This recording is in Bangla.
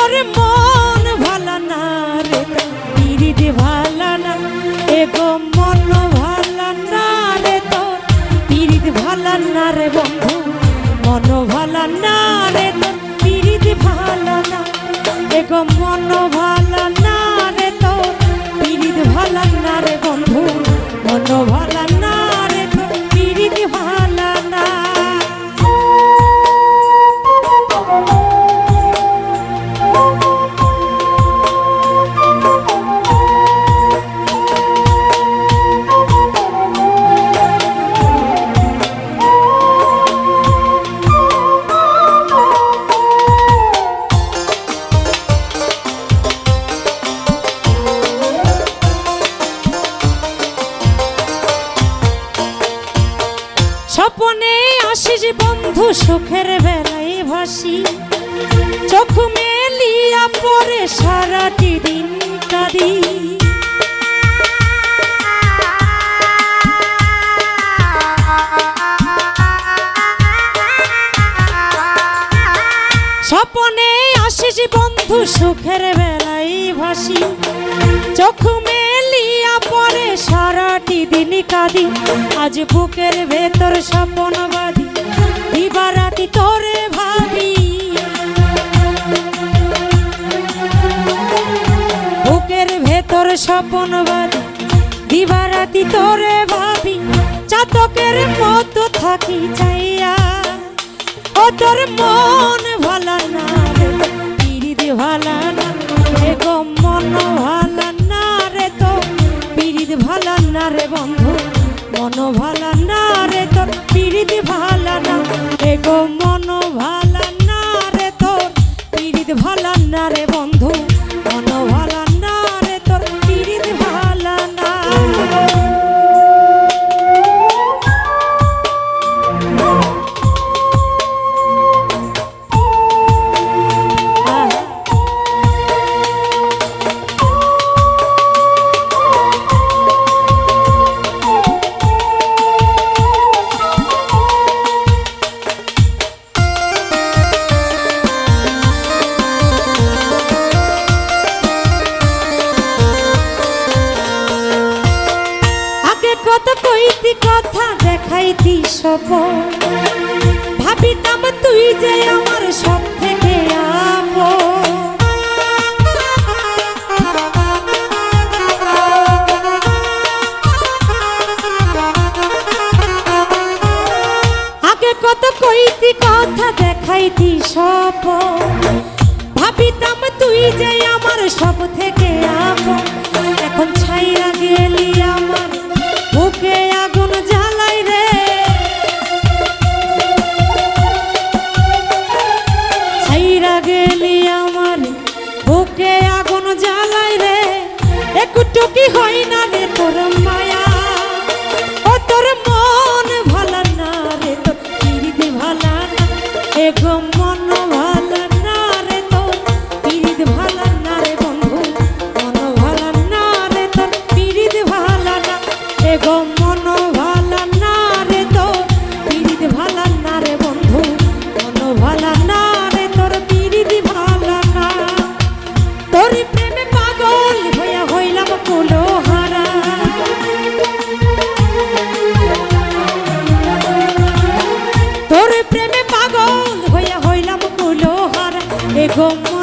তোর মন ভালা না রে, পিড়িতে ভালা না। এগো মন ভালা না রে তোর পিরিত ভালা না রে বন্ধু। মন ভালা না রে তোর পিরিত ভালা না। এগো মন ভালা না আসিস বন্ধু সুখের বেলায় ভাসি। চোখ মেলিয়া পরে সারাটি দিন কাঁদি। স্বপনে আসিস বন্ধু সুখের বেলায় ভাসি। চোখ মেলিয়া পরে সারাটি দিন কাঁদি। আজ বুকের ভেতর স্বপন বাদি দিবারাতি তোরে ভাবি। বুকের ভেতর স্বপন বাদি দিবারাতি তোরে ভাবি। চাতকের মতো থাকি চাইয়া, ও তোর মন ভালা না রে পিরিত ভালা না রে মন ভালা না রে তো পিরিত ভালা না রে বন্ধু, মন ভালা ভালা না রে বন্ধু। কইতি কথা দেখাইতি সব ভাবিতাম তুই যে আমার সব থেকে। আগে কত কইতি কথা দেখাইতি সব ভাবিতাম তুই যে আমার সব থেকে কি হয় না রে তোর মায়া? ও তোর মন ভালা না রে তোর পিরিতি ভালা না। এগো মন ভালা না রে তোর পিরিত ভালা না রে বন্ধু। মন ভালা না রে তোর পিরিত ভালা না। এগো go